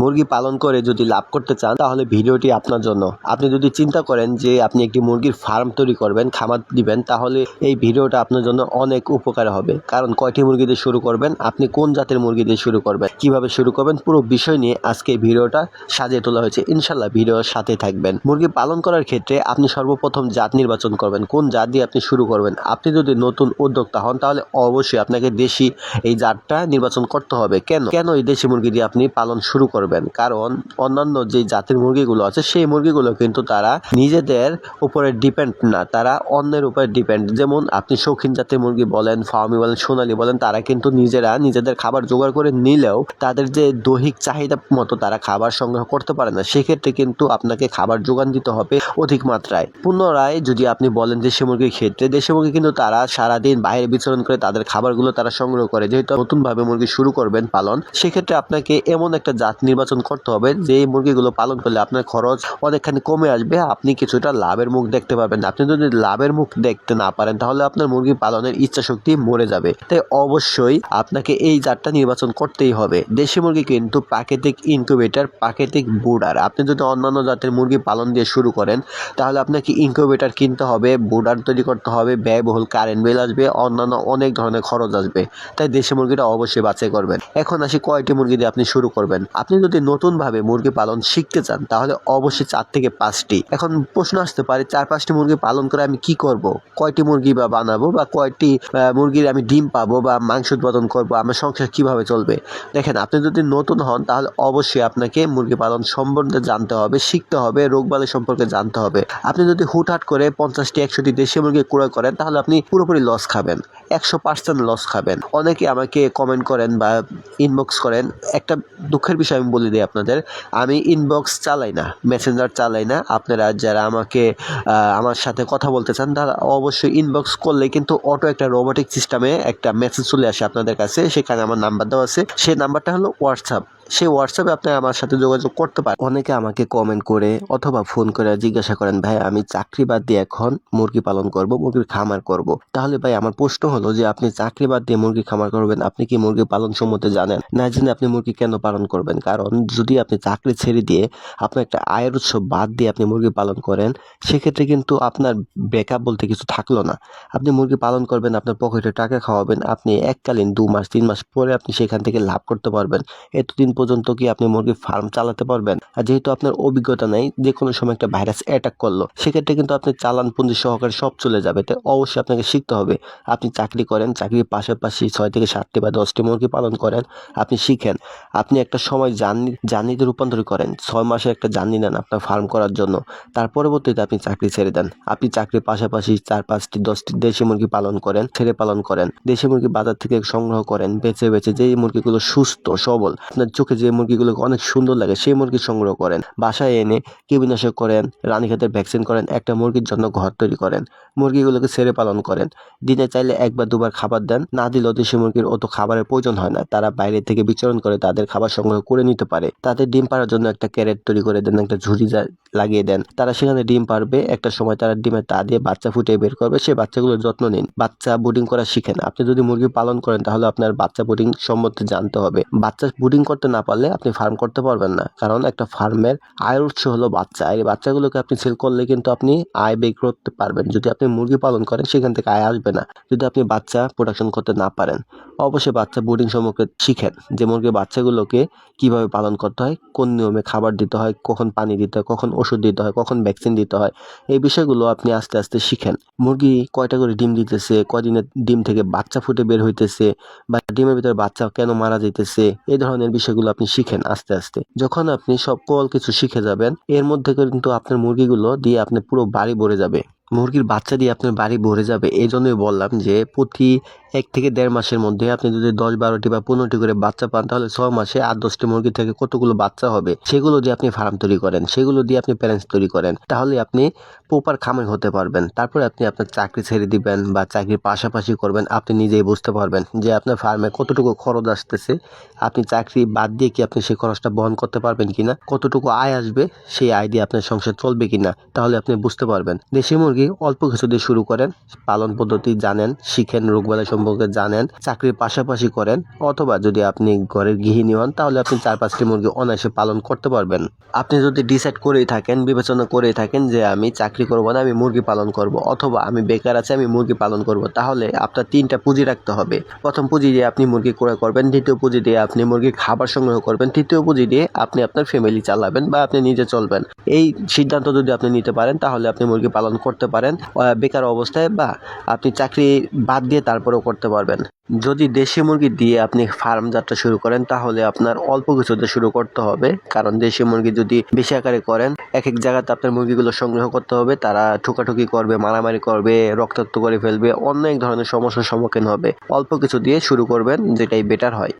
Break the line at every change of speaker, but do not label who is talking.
মুরগি পালন করে যদি লাভ করতে চান, তাহলে ভিডিওটি আপনার জন্য। আপনি যদি চিন্তা করেন যে আপনি একটি মুরগির ফার্ম তৈরি করবেন, খামার দিবেন, তাহলে এই ভিডিওটা আপনার জন্য অনেক উপকার হবে। কারণ কয়টি মুরগি দিয়ে শুরু করবেন, আপনি কোন জাতের মুরগি দিয়ে শুরু করবেন, কীভাবে শুরু করবেন, পুরো বিষয় নিয়ে আজকে ভিডিওটা সাজিয়ে তোলা হয়েছে। ইনশাল্লাহ ভিডিওর সাথে থাকবেন। মুরগি পালন করার ক্ষেত্রে আপনি সর্বপ্রথম জাত নির্বাচন করবেন, কোন জাত দিয়ে আপনি শুরু করবেন। আপনি যদি নতুন উদ্যোক্তা হন, তাহলে অবশ্যই আপনাকে দেশি এই জাতটা নির্বাচন করতে হবে। কেন? কেন এই দেশি মুরগি দিয়ে আপনি পালন শুরু করবেন? কারণ অন্যান্য যে জাতের মুরগিগুলো আছে, সেই মুরগিগুলো কিন্তু তারা নিজেদের উপরে ডিপেন্ড না। তারা অন্যের উপরে ডিপেন্ড যেমন আপনি শৌখিন জাতের মুরগি বলেন ফার্মি বলেন, সোনালি বলেন, তারা কিন্তু নিজেরা নিজেদের খাবার জোগাড় করে নিলেও তাদের যে দৈহিক চাহিদা মতো তারা খাবার সংগ্রহ করতে পারে না। সেক্ষেত্রে কিন্তু আপনাকে খাবার যোগান দিতে হবে অধিক মাত্রায়। পুনরায় যদি আপনি বলেন দেশি মুরগির ক্ষেত্রে, দেশি মুরগি কিন্তু তারা সারাদিন বাইরে বিচরণ করে তাদের খাবারগুলো তারা সংগ্রহ করে। যেহেতু নতুনভাবে মুরগি শুরু করবেন পালন, সেক্ষেত্রে আপনাকে এমন একটা জাত নির্বাচন করতে হবে যে মুরগিগুলো পালন করলে আপনার খরচ অনেকখানি কমে আসবে, আপনি কিছুটা লাভের মুখ দেখতে পাবেন আপনি যদি লাভের মুখ দেখতে না পারেন, তাহলে আপনার মুরগি পালনের ইচ্ছা শক্তি মরে যাবে। তাই অবশ্যই আপনাকে এই জাতটা নির্বাচন করতেই হবে। দেশি মুরগি কিন্তু প্রাকৃতিক ইনকিউবেটর প্রাকৃতিক বুডার আপনি যদি অন্যান্য জাতের মুরগি পালন দিয়ে শুরু করেন, তাহলে আপনাকে ইনকিউবেটর কিনতে হবে বুডার তৈরি করতে হবে, ব্যয়বহুল কারেন্ট বিল আসবে, অন্যান্য অনেক ধরনের খরচ আসবে। তাই দেশি মুরগিটা অবশ্যই বাছাই করবেন। এখন আসি কয়টি মুরগি দিয়ে আপনি শুরু করবেন। আপনি যদি নতুনভাবে মুরগি পালন শিখতে চান, তাহলে অবশ্যই চার থেকে পাঁচটি। এখন প্রশ্ন আসতে পারে, চার পাঁচটি মুরগি পালন করে আমি কি করব? কয়টি মুরগি বা বানাবো বা কয়টি মুরগির আমি ডিম পাবো বা মাংস উৎপাদন করব, আমার সংসার কীভাবে চলবে? দেখেন, আপনি যদি নতুন হন, তাহলে অবশ্যই আপনাকে মুরগি পালন সম্বন্ধে জানতে হবে, শিখতে হবে, রোগবালাই সম্পর্কে জানতে হবে। আপনি যদি হুটহাট করে পঞ্চাশটি, একশোটি দেশি মুরগি ক্রয় করেন, তাহলে আপনি পুরোপুরি লস খাবেন, একশো পার্সেন্ট লস খাবেন। অনেকে আমাকে কমেন্ট করেন বা ইনবক্স করেন, একটা দুঃখের বিষয় আমি বলে দিই আপনাদের, আমি ইনবক্স চালাই না মেসেঞ্জার চালাই না। আপনারা যারা আমাকে আমার সাথে কথা বলতে চান, তারা অবশ্যই ইনবক্স করলে কিন্তু অটো একটা রোবোটিক সিস্টেমে একটা মেসেজ চলে আসে আপনাদের কাছে। সেখানে আমার নাম্বার দেওয়া আছে। সেই নাম্বারটা হলো হোয়াটসঅ্যাপ সেই হোয়াটসঅ্যাপে আপনি আমার সাথে যোগাযোগ করতে পারেন। অনেকে আমাকে কমেন্ট করে অথবা ফোন করে জিজ্ঞাসা করেন, ভাই, আমি চাকরি বাদ দিয়ে এখন মুরগি পালন করব, মুরগির খামার করব। তাহলে ভাই, আমার প্রশ্ন হলো যে, আপনি চাকরি বাদ দিয়ে মুরগি খামার করবেন, আপনি কি মুরগি পালন সম্বন্ধে জানেন? না জেনে আপনি মুরগি কেন পালন করবেন? কারণ যদি আপনি চাকরি ছেড়ে দিয়ে আপনার একটা আয়ের উৎস বাদ দিয়ে আপনি মুরগি পালন করেন, সেক্ষেত্রে কিন্তু আপনার ব্যাকআপ বলতে কিছু থাকল না। আপনি মুরগি পালন করবেন, আপনার পকেটে টাকা খাওয়াবেন, আপনি এককালীন দু মাস, তিন মাস পরে আপনি সেখান থেকে লাভ করতে পারবেন। এতদিন পর্যন্ত কি আপনি মুরগির ফার্ম চালাতে পারবেন? আর যেহেতু আপনার অভিজ্ঞতা নেই যে কোনো সময় একটা ভাইরাস অ্যাটাক করল, সেক্ষেত্রে কিন্তু আপনি চালান পুঁজি সহকারে সব চলে যাবে। তাই অবশ্যই আপনাকে শিখতে হবে। আপনি চাকরি করেন, চাকরির পাশাপাশি ছয় থেকে সাতটি বা দশটি মুরগি পালন করেন, আপনি শিখেন। আপনি একটা সময় জার্নি, জার্নিতে রূপান্তর করেন, ছয় মাসের একটা জার্নি নেন আপনার ফার্ম করার জন্য। তার পরবর্তীতে আপনি চাকরি ছেড়ে দেন। আপনি চাকরির পাশাপাশি চার, পাঁচটি, দশটি দেশি মুরগি পালন করেন, ছেড়ে পালন করেন। দেশি মুরগি বাজার থেকে সংগ্রহ করেন, বেছে বেছে যেই মুরগিগুলো সুস্থ, সবল, আপনার চোখে যে মুরগিগুলো অনেক সুন্দর লাগে, সেই মুরগি সংগ্রহ করেন। বাসায় এনে কীটনাশক করেন রানীক্ষেতের ভ্যাকসিন করেন, একটা মুরগির জন্য ঘর তৈরি করেন, মুরগিগুলোকে ছেড়ে পালন করেন। দিনে চাইলে একবার, দুবার খাবার দেন, না দিলেও দেশি মুরগির অত খাবারের প্রয়োজন হয় না, তারা বাইরে থেকে বিচরণ করে তাদের খাবার সংগ্রহ করে নিতে পারে। তাদের ডিম পাড়ার জন্য একটা ক্যারেট তৈরি করে দেন, একটা ঝুড়ি লাগিয়ে দেন। তারা সেখানে ডিম পারবে একটা সময় তারা ডিমের তা দিয়ে বাচ্চা ফুটিয়ে বের করবে সেই বাচ্চাগুলোর যত্ন নিন। বাচ্চা বুডিং করা শিখেন আপনি যদি মুরগি পালন করেন, তাহলে আপনার বাচ্চা বুডিং সম্বন্ধে জানতে হবে। বাচ্চা বুডিং করতে না পারলে আপনি ফার্ম করতে পারবেন না। কারণ একটা ফার্মের আয়ের উৎস হলো বাচ্চা। এই বাচ্চাগুলোকে আপনি সেল করলে কিন্তু আপনি আয় বের করতে পারবেন। যদি আপনি মুরগি পালন করেন, সেখান থেকে আয় আসবে না। যদি আপনি বাচ্চা প্রোডাকশন করতে না পারেন, অবশ্যই বাচ্চা বোর্ডিং সম্পর্কে শিখেন যে মুরগির বাচ্চাগুলোকে কীভাবে পালন করতে হয়, কোন নিয়মে খাবার দিতে হয়, কখন পানি দিতে হয়, কখন ওষুধ দিতে হয়, কখন ভ্যাকসিন দিতে হয়, এই বিষয়গুলো আপনি আস্তে আস্তে শিখেন। মুরগি কয়টা করে ডিম দিতেছে কয়দিনের ডিম থেকে বাচ্চা ফুটে বের হইতেছে, বা ডিমের ভিতরে বাচ্চা কেন মারা যাইতেছে, এই ধরনের বিষয়গুলো আপনি শিখেন আস্তে আস্তে। যখন আপনি সকল কিছু শিখে যাবেন, এর মধ্যে কিন্তু আপনার মুরগিগুলো দিয়ে আপনি পুরো বাড়ি ভরে যাবে। মুরগির বাচ্চা দিয়ে আপনার বাড়ি ভরে যাবে এই জন্যই বললাম যে প্রতি এক থেকে দেড় মাসের মধ্যে আপনি যদি দশ বারোটি বা পনেরোটি করে বাচ্চা পান, তাহলে ছ মাসে আট দশটি মুরগি থেকে কতগুলো বাচ্চা হবে, সেগুলো দিয়ে আপনি ফার্ম তৈরি করেন, সেগুলো দিয়ে আপনি প্যারেন্টস তৈরি করেন, তাহলে আপনি প্রপার খামার হতে পারবেন। তারপরে আপনি আপনার চাকরি ছেড়ে দিবেন বা চাকরির পাশাপাশি করবেন, আপনি নিজেই বুঝতে পারবেন যে আপনার ফার্মে কতটুকু খরচ আসতেছে, আপনি চাকরি বাদ দিয়ে কি আপনি সেই খরচটা বহন করতে পারবেন কিনা, কতটুকু আয় আসবে, সেই আয় দিয়ে আপনার সংসার চলবে কিনা, তাহলে আপনি বুঝতে পারবেন। দেশি মুরগি মুরগি অল্প কিছু দিয়ে শুরু করেন, পালন পদ্ধতি জানেন, শিখেন, রোগবালাই সম্পর্কে জানেন, চাকরির পাশাপাশি করেন, অথবা যদি আপনি ঘরের গৃহিণী হন, তাহলে আপনি চার পাঁচটি মুরগি অনায়াসে পালন করতে পারবেন। আপনি যদি ডিসাইড করেই থাকেন, বিবেচনা করেই থাকেন যে আমি চাকরি করব না, আমি মুরগি পালন করব, অথবা আমি বেকার আছি, আমি মুরগি পালন করব, তাহলে আপনার তিনটা পুঁজি রাখতে হবে। প্রথম পুঁজি দিয়ে আপনি মুরগি ক্রয় করবেন, দ্বিতীয় পুঁজি দিয়ে আপনি মুরগির খাবার সংগ্রহ করবেন, তৃতীয় পুঁজি দিয়ে আপনি আপনার ফ্যামিলি চালাবেন বা আপনি নিজে চলবেন। এই সিদ্ধান্ত যদি আপনি নিতে পারেন, তাহলে আপনি মুরগি পালন করতে পারেন বেকার অবস্থায় বা আপনি চাকরি বাদ দিয়ে তারপরেও করতে পারবেন। যদি দেশি মুরগি দিয়ে আপনি ফার্ম যাত্রা শুরু করেন, তাহলে আপনার অল্প কিছুতে শুরু করতে হবে। কারণ দেশি মুরগি যদি বেশি আকারে করেন এক এক জায়গাতে আপনার মুরগিগুলো সংগ্রহ করতে হবে, তারা ঠুকাঠুকি করবে, মারামারি করবে, রক্তাক্ত করে ফেলবে, অন্য এক ধরনের সমস্যার সম্মুখীন হবে। অল্প কিছু দিয়ে শুরু করবেন, যেটাই বেটার হয়।